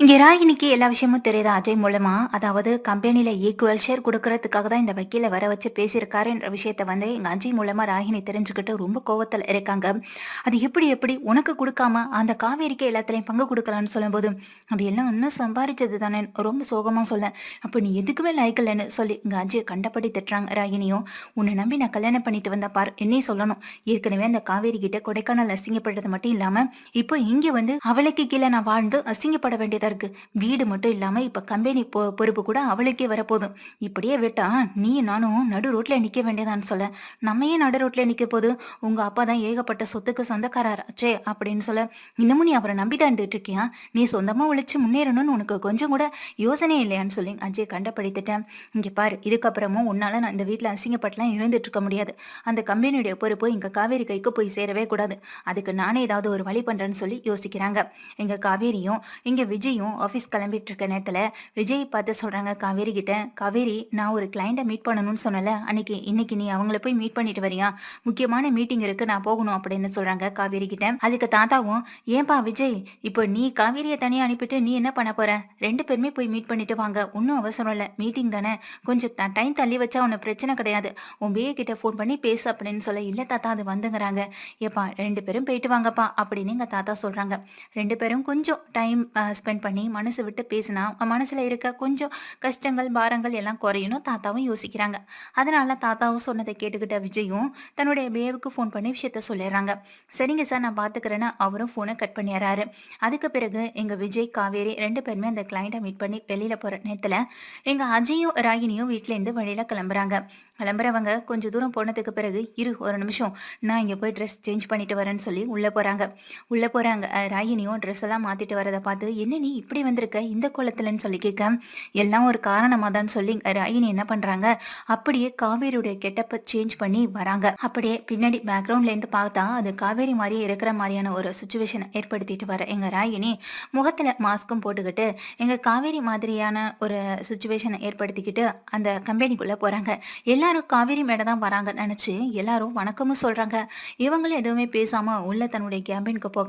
இங்கே ராகினிக்கு எல்லா விஷயமும் தெரியுது அஜய் மூலமா? அதாவது கம்பெனியில ஈக்குவல் ஷேர் கொடுக்கறதுக்காக தான் இந்த வக்கீல வர வச்சு பேசியிருக்காருன்ற விஷயத்த வந்து எங்க அஜய் மூலமா ராகினி தெரிஞ்சுக்கிட்டு ரொம்ப கோவத்தில் இருக்காங்க. அது எப்படி எப்படி? உனக்கு கொடுக்காம அந்த காவேரிக்கு எல்லாத்துலயும் பங்கு கொடுக்கலான்னு சொல்லும்போது அது எல்லாம் இன்னும் சம்பாரிச்சது தானே ரொம்ப சோகமா சொல்ல அப்ப நீ எதுக்குமே லாய்க்கலன்னு சொல்லி இங்க அஜய் கண்டபடி திட்டுறாங்க ராகினியும் உன்னை நம்பி நான் கல்யாணம் பண்ணிட்டு வந்த பார் என்னையும் சொல்லணும். ஏற்கனவே அந்த காவேரி கிட்ட கொடைக்கானல் அசிங்கப்படுறது மட்டும் இல்லாம இப்போ இங்க வந்து அவளுக்கு கீழே நான் வாழ்ந்து அசிங்கப்பட வேண்டியதா இருக்கு. வீடு மட்டும் இல்லாம இப்ப கம்பெனி பொ பொறுப்பு கூட அவளுக்கே வரப்போதும் இப்படியே விட்டா நீ நானும் நடு ரோட்ல நிக்க வேண்டியதான்னு சொல்ல. நம்ம ஏன் நடு ரோட்ல நிக்க போது உங்க அப்பா தான் ஏகப்பட்ட சொத்துக்கு சொந்தக்காரராச்சே அப்படின்னு சொல்ல. இன்னமும் நீ அவரை நம்பி தான் இருக்கியா? நீ சொந்தமா உழைச்சு முன்னேறணும்னு உனக்கு கொஞ்சம் கூட யோசனை இல்லையான்னு சொல்லி அஜய் கண்டப்படுத்திட்டேன் இங்க பாரு இதுக்கப்புறமும் உன்னால நான் இந்த வீட்டுல அசிங்கப்பட்டலாம் இருந்துட்டு இருக்க முடியாது. அந்த கம்பெனியுடைய பொறுப்பு இங்க காவேரி கைக்கு போய் சேரவே கூடாது. அதுக்கு நானே ஏதாவது ஒரு வழி பண்றேன்னு சொல்லி யோசிக்கிறாங்க. எங்க காவேரியும் இங்க விஜயும் ஆஃபீஸ் கிளம்பிட்டு இருக்க நேரத்தில் விஜய் பார்த்து சொல்றாங்க காவேரி கிட்ட காவேரி நான் ஒரு கிளைண்ட்டை மீட் பண்ணணும்னு சொன்னல அன்னைக்கு இன்னைக்கு நீ அவங்கள போய் மீட் பண்ணிட்டு வரியா? முக்கியமான மீட்டிங் இருக்கு நான் போகணும் அப்படின்னு சொல்றாங்க காவேரி கிட்ட. அதுக்கு தாத்தாவும் ஏன்பா விஜய் இப்போ நீ காவேரியை தனியாக அனுப்பிட்டு நீ என்ன பண்ண போற? ரெண்டு பேருமே போய் மீட் பண்ணிட்டு வாங்க ஒன்றும் அவசரம் இல்லை மீட்டிங் தானே. கொஞ்சம் டைம் தள்ளி வச்சா உனக்கு பிரச்சனை கிடையாது. உன் பேய கிட்ட ஃபோன் பண்ணி பேசு அப்படின்னு சொல்ல இல்லை தாத்தா அது வந்துங்கிறாங்க. ஏப்பா ரெண்டு பேரும் போயிட்டு வாங்கப்பா அப்படின்னு எங்கள் தாத்தா சொல்றாங்க. ரெண்டு பேரும் கொஞ்சம் டைம் ஸ்பெண்ட் பண்ணி மனசு விட்டு பேசினா மனசுல இருக்க கொஞ்சம் கஷ்டங்கள் பாரங்கள் எல்லாம் குறையணும். தாத்தாவும் யோசிக்கிறாங்க. அதனால தாத்தாவும் சொன்னதை கேட்டுக்கிட்ட விஜயும் தன்னுடைய பேவுக்கு ஃபோன் பண்ணி விஷயத்த சொல்லிடுறாங்க. சரிங்க சார் நான் பாத்துக்கிறேன்னு அவரும் ஃபோனை கட் பண்ணிடுறாரு. அதுக்கு பிறகு எங்க விஜய் காவேரி ரெண்டு பேருமே அந்த கிளைண்ட்டை மீட் பண்ணி வெளியில போற நேரத்துல எங்க அஜயும் ராகினியும் வீட்ல இருந்து வழியில கிளம்புறாங்க. கிளம்புறவங்க கொஞ்சம் தூரம் போனதுக்கு பிறகு இரு ஒரு நிமிஷம். நான் இங்கே போய் ட்ரெஸ் சேஞ்ச் பண்ணிட்டு வரேன்னு சொல்லி உள்ளே போகிறாங்க உள்ளே போகிறாங்க ராகினியும் ட்ரெஸ் எல்லாம் மாற்றிட்டு வரதை பார்த்து என்ன நீ இப்படி வந்திருக்க? இந்த கோலத்துலன்னு சொல்லி கேட்க எல்லாம் ஒரு காரணமாக தான் சொல்லி ராகினி என்ன பண்ணுறாங்க அப்படியே காவேரியுடைய கெட்டப்பை சேஞ்ச் பண்ணி வராங்க. அப்படியே பின்னாடி பேக்ரவுண்ட்லேருந்து பார்த்தா அது காவேரி மாதிரியே இருக்கிற மாதிரியான ஒரு சுச்சுவேஷனை ஏற்படுத்திட்டு வர எங்கள் ராகினி முகத்தில் மாஸ்க்கும் போட்டுக்கிட்டு எங்கள் காவேரி மாதிரியான ஒரு சுச்சுவேஷனை ஏற்படுத்திக்கிட்டு அந்த கம்பெனிக்குள்ளே போகிறாங்க எல்லாரும் காவேரி மேடம் தான் வராங்க நினச்சி எல்லாரும் வணக்கமும் சொல்கிறாங்க இவங்களும் எதுவுமே பேசாமல் உள்ள தன்னுடைய கேம்பினுக்கு போக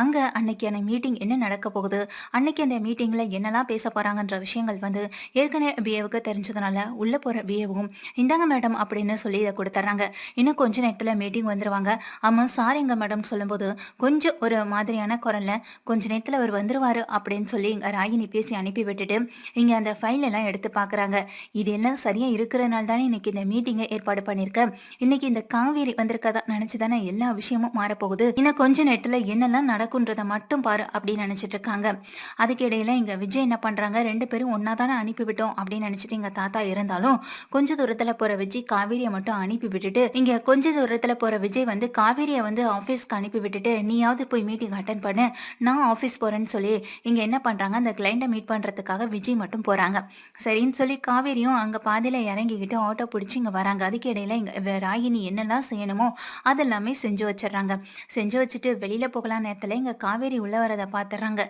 அங்கே அன்னைக்கான மீட்டிங் என்ன நடக்க போகுது? அன்னைக்கு அந்த மீட்டிங்கில் என்னெல்லாம் பேச போகிறாங்கன்ற விஷயங்கள் வந்து ஏற்கனவே பிஏவுக்கு தெரிஞ்சதுனால உள்ளே போகிற பிஏவும் இந்தாங்க மேடம் அப்படின்னு சொல்லி இதை கொடுத்துட்றாங்க. இன்னும் கொஞ்ச நேரத்தில் மீட்டிங் வந்துருவாங்க. ஆமாம் சாரிங்க மேடம் சொல்லும்போது கொஞ்சம் ஒரு மாதிரியான குரல்ல கொஞ்ச நேரத்தில் அவர் வந்துருவாரு அப்படின்னு சொல்லி இங்க ராகினி பேசி அனுப்பி விட்டுட்டு இங்கே அந்த ஃபைல் எல்லாம் எடுத்து பார்க்குறாங்க இது எல்லாம் சரியாக இருக்கிறதுனால தானே இன்னைக்கு இந்த மீட்டிங்கை ஏற்பாடு பண்ணியிருக்கேன் இன்னைக்கு இந்த காவேரி வந்திருக்கதா நினச்சி தானே எல்லா விஷயமும் மாறப்போகுது. இன்னும் கொஞ்ச நேரத்தில் என்னெல்லாம் நடக்குன்றதை மட்டும் பாரு அப்படின்னு நினச்சிட்டு இருக்காங்க. அதுக்கு இடையில இங்க விஜய் என்ன பண்றாங்க? ரெண்டு பேரும் ஒன்னா தானே அனுப்பிவிட்டோம் அப்படின்னு நினைச்சிட்டு எங்கள் தாத்தா இருந்தாலும் கொஞ்ச தூரத்துல போற விஜய் காவேரியை மட்டும் அனுப்பி விட்டுட்டு இங்க கொஞ்ச தூரத்துல போற விஜய் வந்து காவேரியை வந்து ஆபீஸ்க்கு அனுப்பி விட்டுட்டு நீயாவது போய் மீட்டிங் அட்டன் பண்ணு நான் ஆபீஸ் போறேன்னு சொல்லி இங்க என்ன பண்றாங்க? அந்த கிளைண்ட்டை மீட் பண்றதுக்காக விஜய் மட்டும் போறாங்க. சரின்னு சொல்லி காவேரியும் அங்க பாதியில் இறங்கிக்கிட்டு ஆட்டோ பிடிச்சி இங்க வராங்க. அதுக்கு இடையில இங்க ராகினி என்னெல்லாம் செய்யணுமோ அதெல்லாமே செஞ்சு வச்சிடுறாங்க. செஞ்சு வச்சுட்டு வெளியில போகலாம் நேரத்துல இங்க காவேரி உள்ள வரதை பாத்துறாங்க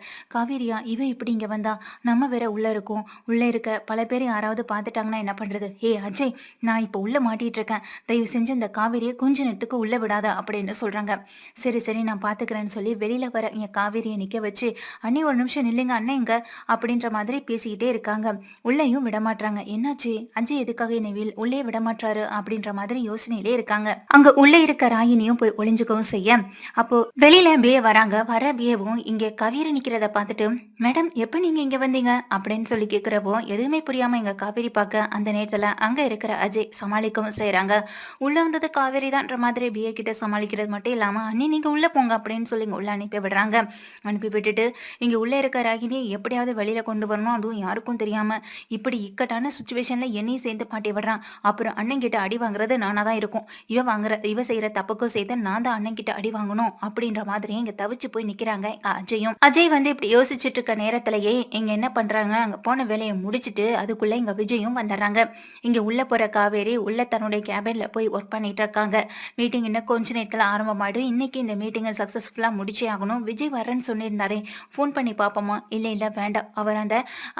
காவேரியா இவ இப்படி இங்க வந்தா நம்ம வேற உள்ள இருக்கோம். உள்ள இருக்க பல பேர் யாராவது பார்த்துட்டாங்கன்னா என்ன பண்றது? ஏ அஜய் நான் இப்போ உள்ள மாட்டிட்டு இருக்கேன். தயவு செஞ்சு இந்த காவேரியை கொஞ்ச நேரத்துக்கு உள்ள விடாத அப்படின்னு சொல்றாங்க. சரி சரி நான் பாத்துக்கிறேன்னு சொல்லி வெளியில வர என் காவேரியை நிக்க வச்சு அண்ணி ஒரு நிமிஷம் நில்லுங்க அண்ணன் எங்க அப்படின்ற மாதிரி பேசிக்கிட்டே இருக்காங்க. உள்ளேயும் விடமாட்டாங்க என்னாச்சு? அஜய் எதுக்காக என்னை உள்ளே விடமாட்டாரு அப்படின்ற மாதிரி யோசனையிலே இருக்காங்க. அங்க உள்ளே இருக்க ராயினியும் போய் ஒளிஞ்சுக்கவும் செய்ய. அப்போ வெளியில பே வராங்க. வர பேவும் இங்க கவிர நிக்கிறத பார்த்துட்டு மேடம் எப்போ நீங்க இங்க வந்தீங்க? அப்படின்னு சொல்லி கேட்குறப்போ எதுவுமே புரியாம எங்க காவேரி பார்க்க அந்த நேரத்தில் அங்க இருக்கிற அஜய் சமாளிக்கவும் செய்கிறாங்க உள்ள வந்தது காவேரி தான்ற மாதிரி பிஏ கிட்ட சமாளிக்கிறது மட்டும் இல்லாம அண்ணி நீங்க உள்ள போங்க அப்படின்னு சொல்லி இங்க உள்ள அனுப்பி விடுறாங்க. அனுப்பி விட்டுட்டு இங்க உள்ள இருக்க ராகினி எப்படியாவது வெளியில கொண்டு வரணும் அதுவும் யாருக்கும் தெரியாம இப்படி இக்கட்டான சுச்சுவேஷன்ல என்னையும் சேர்ந்து பாட்டி விடுறான். அப்புறம் அண்ணன் கிட்ட அடி வாங்குறது நானா தான் இருக்கும். இவ வாங்குற இவ செய்யற தப்புக்கும் சேர்த்து நான் தான் அண்ணன் கிட்ட அடி வாங்கணும் அப்படின்ற மாதிரியே இங்க தவிச்சு போய் நிக்கிறாங்க அஜயும். அஜய் வந்து இப்படி யோசிச்சுட்டு இருக்க நேரத்திலேயே இங்க என்ன பண்றாங்க? அங்க போன வேலையை முடிச்சிட்டு அதுக்குள்ள இங்க விஜயும் வந்துடுறாங்க இங்க உள்ள போற காவேரி உள்ள தன்னுடைய கேபின்ல போய் ஒர்க் பண்ணிட்டு இருக்காங்க. மீட்டிங் இன்னும் கொஞ்ச நேரத்துல ஆரம்பமாயிடும். இன்னைக்கு இந்த மீட்டிங்கை சக்சஸ்ஃபுல்லா முடிச்சே ஆகணும். விஜய் வரேன்னு சொல்லியிருந்தாரே. ஃபோன் பண்ணி பார்ப்போமா இல்லை இல்லை வேண்டாம். அவர் அந்த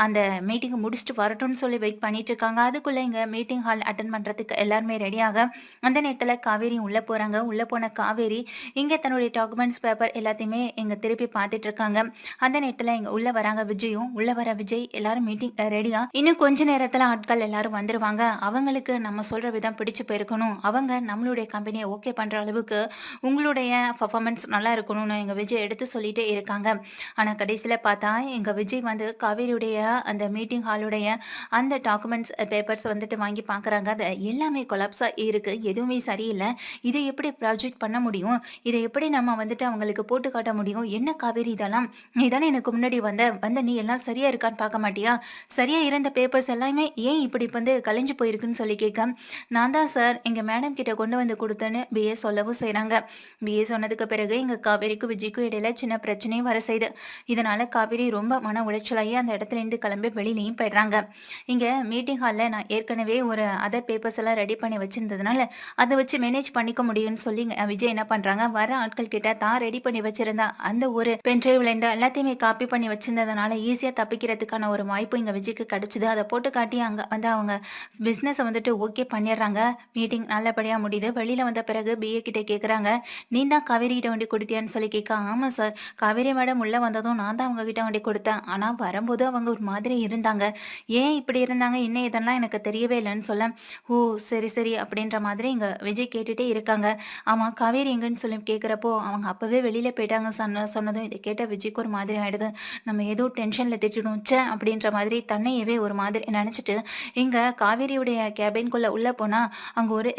அந்த மீட்டிங்கை முடிச்சுட்டு வரட்டும்னு சொல்லி வெயிட் பண்ணிட்டு இருக்காங்க. அதுக்குள்ள இங்க மீட்டிங் ஹால் அட்டன் பண்றதுக்கு எல்லாருமே ரெடியாக அந்த நேரத்துல காவேரி உள்ள போறாங்க. உள்ள போன காவேரி இங்க தன்னுடைய டாக்குமெண்ட்ஸ் பேப்பர் எல்லாத்தையுமே இங்க திருப்பி பார்த்துட்டு இருக்காங்க. அந்த நேரத்துல இங்க உள்ள வராங்க விஜயும் உள்ள வர விஜய் எல்லாரும் மீட்டிங் ரெடியா இன்னும் கொஞ்ச நேரத்துல ஆட்கள் எல்லாரும் வந்துருவாங்க. அவங்களுக்கு நம்ம சொல்ற விதம் பிடிச்சு போயிருக்கணும். அவங்க நம்மளுடைய கம்பெனியை ஓகே பண்ற அளவுக்கு உங்களுடைய பர்ஃபார்மன்ஸ் நல்லா இருக்கணும்னு எங்க விஜய் எடுத்து சொல்லிட்டே இருக்காங்க. ஆனா கடைசியில பார்த்தா எங்க விஜய் வந்து காவேரியுடைய அந்த மீட்டிங் ஹாலுடைய அந்த டாக்குமெண்ட்ஸ் பேப்பர்ஸ் வந்துட்டு வாங்கி பார்க்குறாங்க அது எல்லாமே கொலாப்ஸாக இருக்கு. எதுவுமே சரியில்லை. இதை எப்படி ப்ராஜெக்ட் பண்ண முடியும்? இதை எப்படி நம்ம வந்துட்டு அவங்களுக்கு போட்டு காட்ட முடியும்? என்ன காவேரி இதெல்லாம்? இதானே எனக்கு முன்னாடி முன்னாடி வந்த வந்த நீ எல்லாம் சரியா இருக்கான்னு பார்க்க மாட்டியா? சரியா இருந்த பேப்பர்ஸ் எல்லாமே ஏன் இப்படி வந்து கலைஞ்சு போயிருக்குன்னு சொல்லி கேட்க நான் தான் சார் எங்க மேடம் கிட்ட கொண்டு வந்து கொடுத்தேன்னு பிஏ சொல்லவும் செய்யறாங்க பிஏ சொன்னதுக்கு பிறகு எங்க காவேரிக்கும் விஜய்க்கும் இடையில சின்ன பிரச்சனையும் வர செய்யுது இதனால காவேரி ரொம்ப மன உளைச்சலாகி அந்த இடத்துல இருந்து கிளம்பி வெளியிலையும் போயிடுறாங்க. இங்க மீட்டிங் ஹாலில் நான் ஏற்கனவே ஒரு அதர் பேப்பர்ஸ் எல்லாம் ரெடி பண்ணி வச்சிருந்ததுனால அதை வச்சு மேனேஜ் பண்ணிக்க முடியும்னு சொல்லி விஜய் என்ன பண்றாங்க வர ஆட்கள் கிட்ட தான் ரெடி பண்ணி வச்சிருந்த அந்த ஒரு பென்ட்ரைவ்ல இருந்து எல்லாத்தையுமே காப்பி பண்ணி வச்சிருந்ததுனால ஈஸியாக தப்பிக்கிறதுக்கான ஒரு வாய்ப்பு இங்கே விஜய்க்கு கிடச்சிது. அதை போட்டு காட்டி அங்கே வந்து அவங்க பிஸ்னஸை வந்துட்டு ஓகே பண்ணிடுறாங்க. மீட்டிங் நல்லபடியாக முடியுது. வெளியில் வந்த பிறகு பிஏ கிட்டே கேட்குறாங்க நீ தான் காவேரி கிட்ட வண்டி கொடுத்தியான்னு சொல்லி கேட்க ஆமாம் சார் காவேரி மேடம் உள்ளே வந்ததும் நான் தான் அவங்க கிட்ட வண்டி கொடுத்தேன். ஆனால் வரும்போது அவங்க ஒரு மாதிரி இருந்தாங்க. ஏன் இப்படி இருந்தாங்க? என்ன இதெல்லாம் எனக்கு தெரியவே இல்லைன்னு சொல்ல ஓ சரி சரி அப்படின்ற மாதிரி இங்கே விஜய் கேட்டுகிட்டே இருக்காங்க. ஆமாம் காவேரி எங்கன்னு சொல்லி கேட்குறப்போ அவங்க அப்போவே வெளியில் போயிட்டாங்க சொன்ன சொன்னதும் இதை கேட்ட விஜய்க்கு ஒரு மாதிரி ஆகிடுது நம்ம ஏதோ டென்ஷனில் திட்டிடும் சே அப்படின்ற மாதிரி தன்னையவே ஒரு மாதிரி நினச்சிட்டு இங்கே காவேரியுடைய கேபின்குள்ளே உள்ளே போனால் அங்கே ஒரு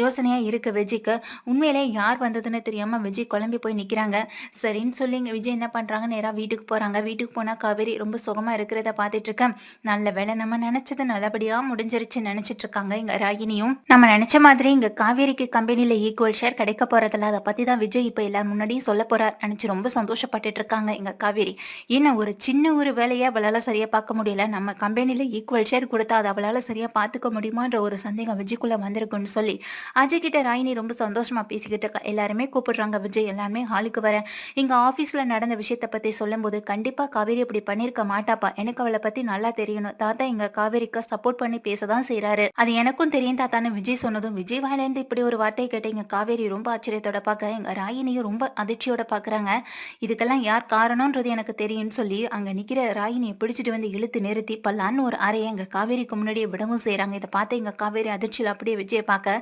யோசனையாக இருக்குது விஜய்க்கு உண்மையிலே யார் வந்ததுன்னு தெரியாமல் விஜய் குழம்பி போய் நிற்கிறாங்க சரின்னு சொல்லி இங்கே விஜய் என்ன பண்ணுறாங்க நேராக வீட்டுக்கு போகிறாங்க வீட்டுக்கு போனால் காவேரி ரொம்ப சுகமாக இருக்கிறத பார்த்துட்டு இருக்கேன். நல்ல வேளை நம்ம நினச்சது நல்லபடியாக முடிஞ்சிருச்சு நினச்சிட்டு இருக்காங்க இங்கே ராகினியும். நம்ம நினச்ச மாதிரி இங்கே காவேரிக்கு கம்பெனியில் ஈக்குவல் ஷேர் கிடைக்க போகிறதில்ல அதை பற்றி தான் விஜய் இப்போ எல்லாரும் முன்னாடியும் சொல்ல போகிறார் நினச்சி ரொம்ப சந்தோஷப்பட்டுட்டு இருக்காங்க இங்கே காவேரி. என்ன ஒரு சின்ன ஒரு வேலையை அவளால சரியா பார்க்க முடியல. நம்ம கம்பெனில ஈக்குவல் ஷேர் கொடுத்தா அதை அவளால சரியா பார்த்துக்க முடியுமான்ற ஒரு சந்தேகம் விஜய்க்குள்ளே வந்திருக்குன்னு சொல்லி அஜய் கிட்ட ராயினி ரொம்ப சந்தோஷமா பேசிக்கிட்டு இருக்கா. எல்லாருமே கூப்பிடுறாங்க விஜய் எல்லாருமே ஹாலுக்கு வர. இங்கே ஆஃபீஸில் நடந்த விஷயத்தை பற்றி சொல்லும்போது கண்டிப்பாக காவேரி இப்படி பண்ணிருக்க மாட்டாப்பா. எனக்கு அவளை பற்றி நல்லா தெரியணும். தாத்தா எங்கள் காவேரிக்கு சப்போர்ட் பண்ணி பேச தான் செய்கிறாரு அது எனக்கும் தெரியும் தாத்தான்னு விஜய் சொன்னதும் விஜய் வாயிலேருந்து இப்படி ஒரு வார்த்தையை கேட்ட எங்கள் காவேரி ரொம்ப ஆச்சரியத்தோட பார்க்க எங்கள் ராயினியும் ரொம்ப அதிர்ச்சியோட பார்க்குறாங்க இதுக்கெல்லாம் யார் காரணம்ன்றது எனக்கு தெரியும்னு சொல்லி அங்க நிக்கிற ராயினியை பிடிச்சிட்டு வந்து இழுத்து நிறுத்தி பல்லான்னு ஒரு அறையை எங்க காவேரிக்கு முன்னாடியே விடவும் செய்யறாங்க இதை பார்த்து எங்க காவேரி அதிர்ச்சியில் அப்படியே விஜயை பார்க்க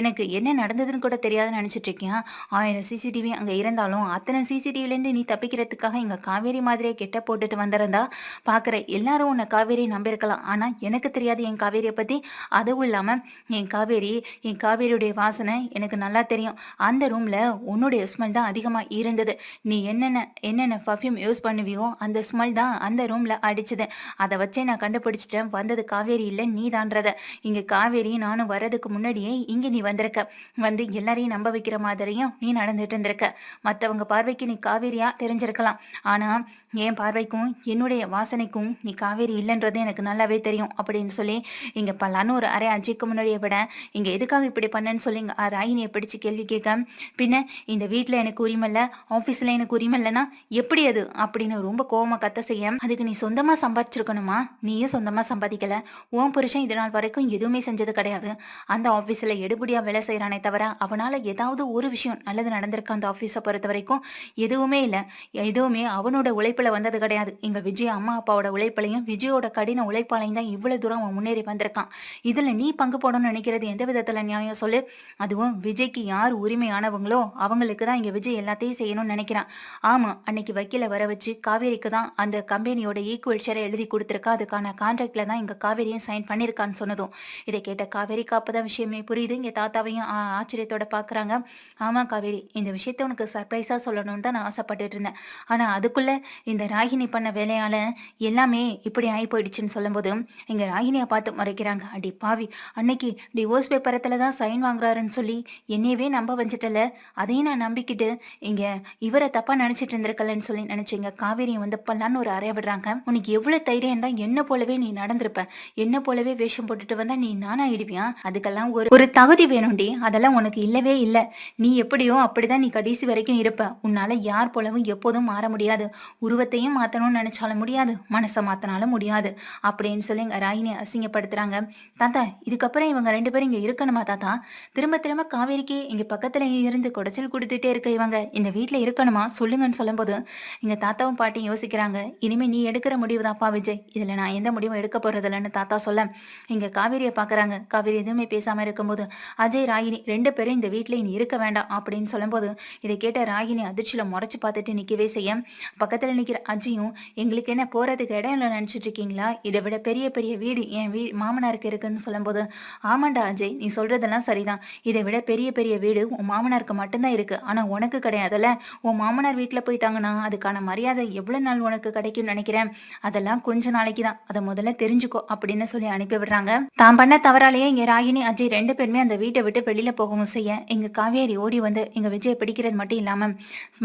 எனக்கு என்ன நடந்ததுன்னு கூட தெரியாதுன்னு நினைச்சிட்டு இருக்கேன் ஆயிரம் சிசிடிவி அங்க இருந்தாலும் அத்தனை சிசிடிவிலேருந்து நீ தப்பிக்கிறதுக்காக எங்க காவேரி மாதிரியே கெட்ட போட்டுட்டு வந்திருந்தா பாக்குற எல்லாரும் உன்னை காவேரி நம்பியிருக்கலாம். ஆனா எனக்கு தெரியாது என் காவேரியை பத்தி. அதுவும் இல்லாம என் காவேரி என் காவேரியுடைய வாசனை எனக்கு நல்லா தெரியும். அந்த ரூம்ல உன்னுடைய ஸ்மெல் தான் அதிகமா இருந்தது. நீ என்னென்ன என்னென்ன பர்ஃப்யூம் யூஸ் பண்ணுவியோ? அந்த ஸ்மெல் தான் அந்த ரூம்ல அடிச்சது. அதை வச்சே நான் கண்டுபிடிச்சிட்டேன். வந்தது காவேரி இல்லை நீ தான்றத இங்க காவேரி நானும் வர்றதுக்கு முன்னாடியே இங்க நீ வந்திருக்க. வந்து எல்லாரையும் நம்ப வைக்கிற மாதிரியும் நீ நடந்துட்டு இருந்திருக்க. மத்தவங்க பார்வைக்கு நீ காவேரியா தெரிஞ்சிருக்கலாம். ஆனா என் பார்வைக்கும் என்னுடைய வாசனைக்கும் நீ காவேரி இல்லைன்றது எனக்கு நல்லாவே தெரியும் அப்படின்னு சொல்லி இங்க பல்லான்னு ஒரு அரை அஜய்க்கு முன்னாடியே விட இங்க எதுக்காக இப்படி பண்ணேன்னு சொல்லி இங்க ராயினியை பிடிச்சு கேள்வி கேட்க. பின்ன இந்த வீட்டில் எனக்கு உரிமை இல்ல ஆபீஸ்ல எனக்கு உரிமை இல்லைன்னா எப்படி அது? அப்படின்னு ரொம்ப கோவமா கத்த செய்ய அதுக்கு நீ சொந்தமா சம்பாதிச்சிருக்கணுமா? நீயே சொந்தமா சம்பாதிக்கல. உன் புருஷன் இது நாள் வரைக்கும் எதுவுமே செஞ்சது கிடையாது. அந்த ஆபீஸ்ல எடுபடியா வேலை செய்யறானே தவிர அவனால ஏதாவது ஒரு விஷயம் நல்லது நடந்திருக்கு அந்த ஆபீஸை பொறுத்த வரைக்கும் எதுவுமே இல்ல. எதுவுமே அவனோட உழைப்புல வந்தது கிடையாது. எங்க விஜய் அம்மா அப்பாவோட உழைப்புலையும் விஜயோட கடின உழைப்பாலையும் தான் இவ்வளவு தூரம் அவன் முன்னேறி வந்திருக்கான். இதுல நீ பங்கு போடணும்னு நினைக்கிறது எந்த விதத்துல நியாயம் சொல்லு? அதுவும் விஜய்க்கு யார் உரிமையானவங்களோ அவங்களுக்கு தான் இங்க விஜய் எல்லாத்தையும் செய்யணும்னு நினைக்கிறான். ஆமா அன்னைக்கு வக்கீல வர வச்சு காவேரிக்கு தான் அந்த கம்பெனியோட ஈக்குவல் ஷேரை எழுதி கொடுத்துருக்கா. அதுக்கான கான்ட்ராக்ட்ல தான் இங்க காவேரியும் சைன் பண்ணியிருக்கான்னு சொன்னதும். இதை கேட்ட காவேரிக்கு அப்பதான் விஷயமே புரியுது. இங்க தாத்தாவையும் ஆ- ஆச்சரியத்தோட பாக்குறாங்க. ஆமா காவேரி இந்த விஷயத்த உனக்கு சர்ப்ரைஸா சொல்லணும்னு தான் நான் ஆசைப்பட்டுட்டு இருந்தேன். ஆனா அதுக்குள்ள இந்த ராகினி பண்ண வேலையால எல்லாமே இப்படி ஆகி போயிடுச்சுன்னு சொல்லும்போது இங்க ராகினியை பார்த்து மறைக்கிறாங்க. அடி பாவி அன்னைக்கு டிவோர்ஸ் பேப்பரத்துல தான் சைன் வாங்குறாருன்னு சொல்லி என்னையவே நம்ப வச்சுட்டல. அதையும் நான் நம்பிக்கிட்டு இங்க இவரை தப்பா நினைச்சிட்டு இருந்திருக்கலன்னு சொல்லி நினைச்சீங்க. காவேரியை வந்து பல்லான்னு ஒரு அறைய விடுறாங்க. உனக்கு எவ்வளவு தைரியம் தான் என்ன போலவே நீ நடந்திருப்ப. என்ன போலவே வேஷம் போட்டுட்டு வந்தா நீ நானா இடுவியா அதுக்கெல்லாம் ஒரு ஒரு தகுதி வேணும்டி. அதெல்லாம் உனக்கு இல்லவே இல்ல. நீ எப்படியோ அப்படிதான் நீ கடைசி வரைக்கும் இருப்ப. உன்னால யார் போலவும் எப்போதும் மாற முடியாது. உருவத்தையும் மாத்தணும்னு நினைச்சாலும் முடியாது. மனசை மாத்தினாலும் முடியாது. அப்படின்னு சொல்லி எங்க ராயினி அசிங்கப்படுத்துறாங்க. தாத்தா இதுக்கப்புறம் இவங்க ரெண்டு பேரும் இங்க இருக்கணுமா தாத்தா? திரும்ப திரும்ப காவேரிக்கு இங்க பக்கத்துல இருந்து குடைச்சல் கொடுத்துட்டே இருக்க இவங்க. இந்த வீட்ல இருக்கணுமா? சொல்லுங்கன்னு சொல்லும்போது இங்க தாத்தா தாத்தாவும் பாட்டியும் யோசிக்கிறாங்க. இனிமே நீ எடுக்கிற முடிவு தான்ப்பா விஜய். இதுல நான் எந்த முடிவும் எடுக்க போறதில்லன்னு தாத்தா சொல்ல. இங்க காவேரியை பாக்குறாங்க. காவேரி எதுவுமே பேசாம இருக்கும்போது அஜய் ராகினி ரெண்டு பேரும் இந்த வீட்டுல இனி இருக்க வேண்டாம் அப்படின்னு சொல்லும்போது இதை கேட்ட ராகினி அதிர்ச்சியில முறைச்சு பார்த்துட்டு நிக்கவே செய்ய பக்கத்துல நிக்கிற அஜயும் எங்களுக்கு என்ன போறதுக்கு இடம் இல்லை நினைச்சிட்டு இருக்கீங்களா? இதை விட பெரிய பெரிய வீடு என் வீ மாமனாருக்கு இருக்குன்னு சொல்லும்போது ஆமாண்டா அஜய் நீ சொல்றதெல்லாம் சரிதான். இதை விட பெரிய பெரிய வீடு உன் மாமனாருக்கு மட்டும்தான் இருக்கு. ஆனா உனக்கு கிடையாதுல்ல. உன் மாமனார் வீட்டுல போயிட்டாங்கன்னா அதுக்கான மரியாதை எவ்வளவு நாள் உனக்கு கிடைக்கும்னு நினைக்கிறேன்? அதெல்லாம் கொஞ்ச நாளைக்கு தான். அதை முதல்ல தெரிஞ்சுக்கோ அப்படின்னு சொல்லி அனுப்பி விடுறாங்க. தான் பண்ண தவறாலேயே இங்க ராகினி அஜய் ரெண்டு பேருமே அந்த வீட்டை விட்டு வெளியில போகவும் செய்ய இங்க காவேரி ஓடி வந்து எங்க விஜய் பிடிக்கிறது மட்டும் இல்லாம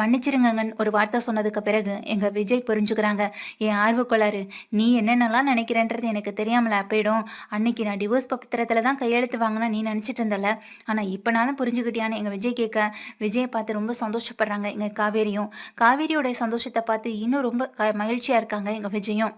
மன்னிச்சிருங்கங்கன்னு ஒரு வார்த்தை சொன்னதுக்கு பிறகு எங்க விஜய் புரிஞ்சுக்கிறாங்க. என் ஆர்வக்கோளாறு நீ என்னென்னலாம் நினைக்கிறேன்றது எனக்கு தெரியாமல போயிடும். அன்னைக்கு நான் டிவோர்ஸ் பத்திரத்துல தான் கையெழுத்து வாங்கினா நீ நினைச்சிட்டு இருந்தல ஆனா இப்பனாலும் புரிஞ்சுக்கிட்டியான்னு எங்க விஜய் கேட்க விஜயை பார்த்து ரொம்ப சந்தோஷப்படுறாங்க எங்க காவேரியும். காவேரியோட சந்தோஷத்தை பார்த்து இன்னும் ரொம்ப மகிழ்ச்சியாக மகிழ்ச்சியா இருக்காங்க எங்க விஜயும்.